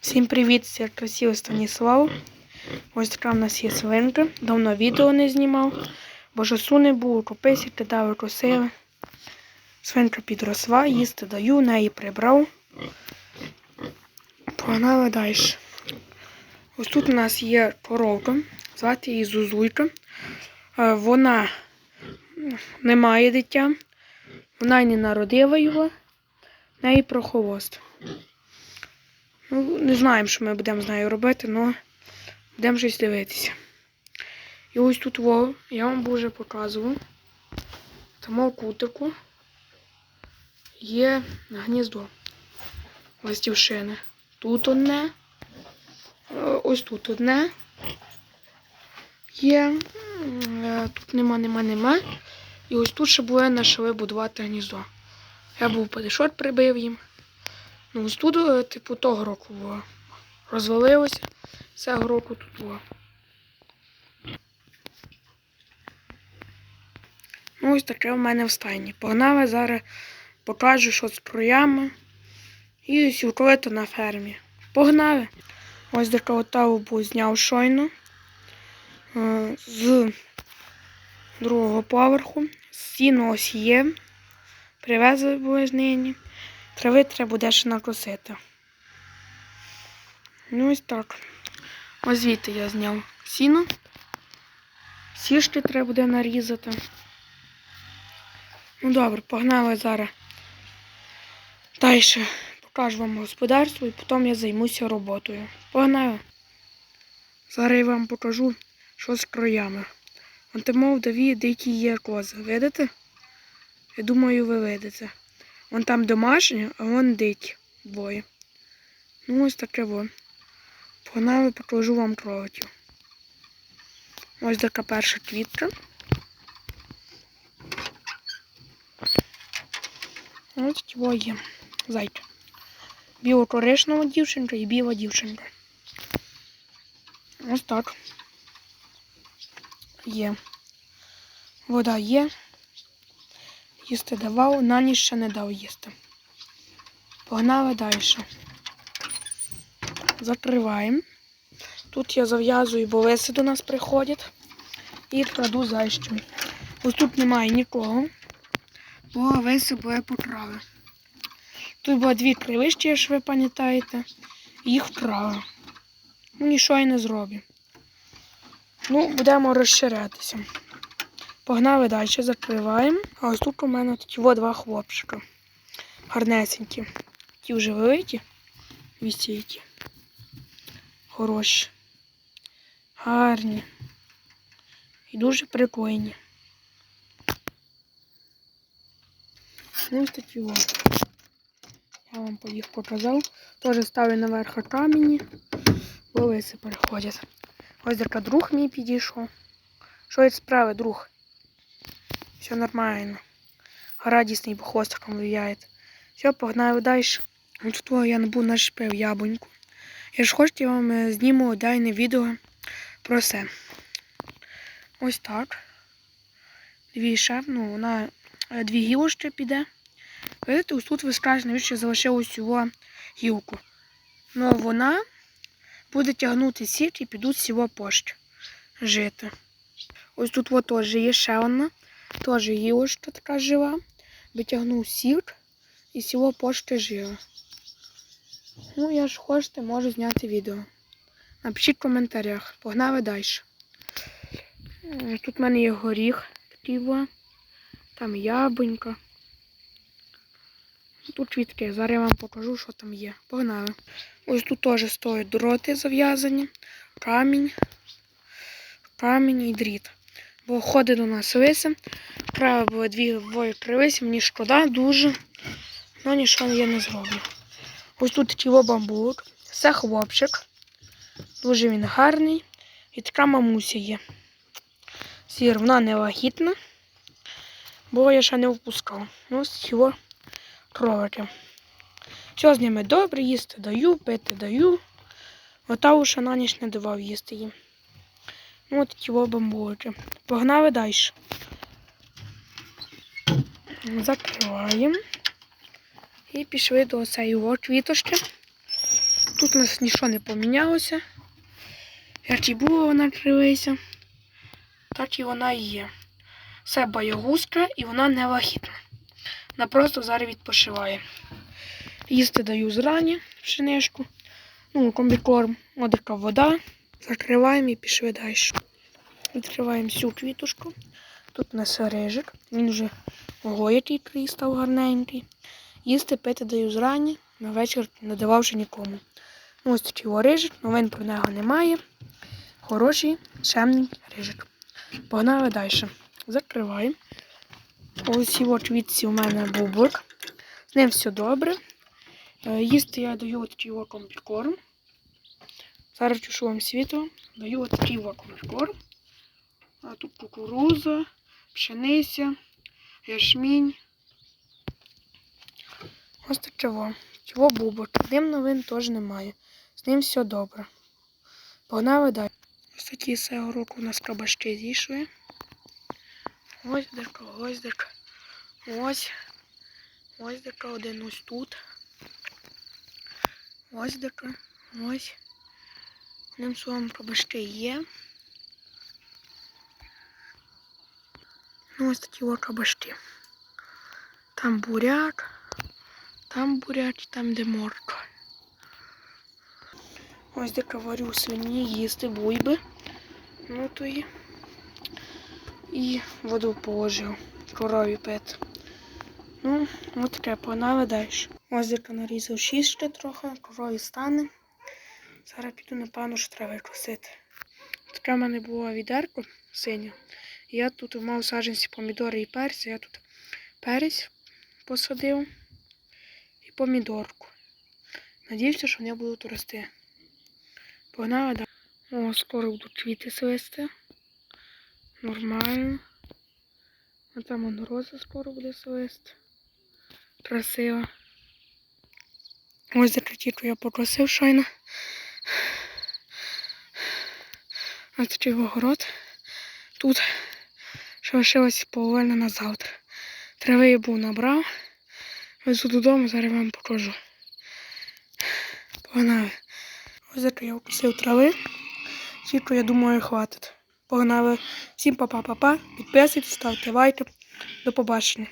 Всім привіт, це красивий Станіслав. Ось така в нас є свинка. Давно відео не знімав, бо часу не було, купися, кидали, косили. Свинка підросла, їсти даю, неї прибрав. Погнали далі. Ось тут у нас є коровка, звати її Зузулька. Е, Вона не має дитя, вона не народила його, неї прохвост. Ну, не знаємо, що ми будемо з нею робити, але будемо щось дивитися. І ось тут во, я вам вже показував. Тому кутику є гніздо листівшини. Тут одне, е, ось тут одне є. е, Тут нема, нема, нема. І ось тут ще буде нашли будувати гніздо. Я був падишот прибив їм. Ну, тут, е, типу, того року було. Розвалилося. Цього року тут було. Ну, ось таке в мене в стайні. Погнали зараз покажу, що з проями. І сілковито на фермі. Погнали! Ось такого таву зняв щойно. е, З другого поверху. Стіну ось є. Привезли були з нині. Трави треба буде ще накосити. Ну ось так. Ось звідти я зняв сіно. Сішки треба буде нарізати. Ну добре, погнали зараз. Далі покажу вам господарство і потім я займуся роботою. Погнали. Зараз я вам покажу, що з кроями. Антимов Даві дикі є кози. Видите? Я думаю, ви видите. Вон там домашні, а вон дикі двоє. Ну, ось таке во. Погнали, покажу вам кроликів. Ось така перша квітка. Ось двоє. Зайчик. Біло-коричнева дівчинка і біла дівчинка. Ось так. Є. Вода є. Їсти давав, на ніч ще не дав їсти. Погнали далі. Закриваємо. Тут я зав'язую, бо веси до нас приходять. І кладу зайщу. Ось тут немає нікого. Бо веси були покрали. Тут було дві кривищі, якщо ви пам'ятаєте. Їх вкрали. Ну, нічого я не зроблю. Ну, будемо розширятися. Погнали далі, закриваємо. А ось тут у мене такі во два хлопчика. Гарнесенькі. Ті вже великі. Вісійкі. Хороші. Гарні. І дуже прикольні. Ну, ось такі во. Я вам їх показав. Теж ставлю наверх камені. Бо лиси переходять. Ось така друг мій підійшов. Що від справи, друг? Все нормально. Радісний, бо хвостиком влияє. Все, погнали далі. Ось тут я набув нашпив яблуньку. Якщо хочете, я вам е, зніму дайне відео про це. Ось так. Дві ще, ну, вона е, дві гілочки піде. Видите, ось тут ви скажете, навіщо залишилось його гілку. Ну, вона буде тягнути сік і підуть сіло пощ жити. Ось тут теж є ще одна. Теж гілочка така жива. Витягнув сік і сіло пошти живе. Ну, я ж хочете, можу зняти відео. Напишіть в коментарях. Погнали далі. Тут в мене є горіх во. Там яблунька. Тут квітки. Зараз я вам покажу, що там є. Погнали. Ось тут теж стоять дроти зав'язані, камінь, камінь і дріт. Бо ходить до нас лиси. Треба було дві двоє кривися, мені шкода дуже. Ну нічого я не зроблю. Ось тут такий во бамбук. Це хлопчик. Дуже він гарний. І така мамуся є. Сір, вона не вагітна, бо я ще не впускав. Ну, Ось його кролики. Все з ними добре, їсти даю, пити даю. Ота ще на ніч не давав їсти їм. Ну, от такі во. Погнали далі. Закриваємо. І пішли до цієї квіточки. Тут у нас нічого не помінялося. Як і була вона кривися, так і вона і є. Це боягузка і вона не вагітна. Вона просто зараз відпочиває. Їсти даю зрані пшеничку. Ну, комбікорм, от така вода. Закриваємо і пішли далі. Відкриваємо всю квітушку. Тут у нас рижик. Він вже ого, який такий став гарненький. Їсти пити даю зрані, на вечір не дававши нікому. Ну, ось такий рижик, новин про нього немає. Хороший, чемний рижик. Погнали далі. Закриваємо. Ось його квітці у мене бублик. З ним все добре. Е, Їсти я даю такий комбікорм. Зараз чушу вам світло. Даю от такий о комбікорм. А тут кукуруза, пшениця, ячмінь. Ось так чого. Чого бубок. Ним новин теж немає. З ним все добре. Погнали далі. Ось такі цього року у нас кабачки зійшли. Ось дирка, ось дирка. Ось. Ось дирка один ось тут. Ось дирка. Ось. Одним словом кабачки є. Ну, ось такі о кабачки. Там буряк, там буряк і там де морква. Ось де варю свині їсти буйби. Ну то і, і воду положив. Корові пити. Ну, от таке погнали далі. Ось де нарізав ще трохи, корові стане. Зараз піду, напевно, що треба косити. Таке в мене було відерко синє. Я тут мав саджанці помідори і перця. Я тут перець посадив і помідорку. Надіюся, що вони будуть рости. Погнали далі. О, скоро будуть квіти свисти. Нормально. А там он роза скоро буде свисти. Красиво. Ось за я покосив щойно. Ось такий огород. Тут ще лишилось половина на завтра. Трави я був набрав. Везу додому, зараз вам покажу. Погнали. Ось так я вкусив трави. Тільки, я думаю, хватить. Погнали. Всім па-па-па-па. Підписуйтесь, ставте лайки. До побачення.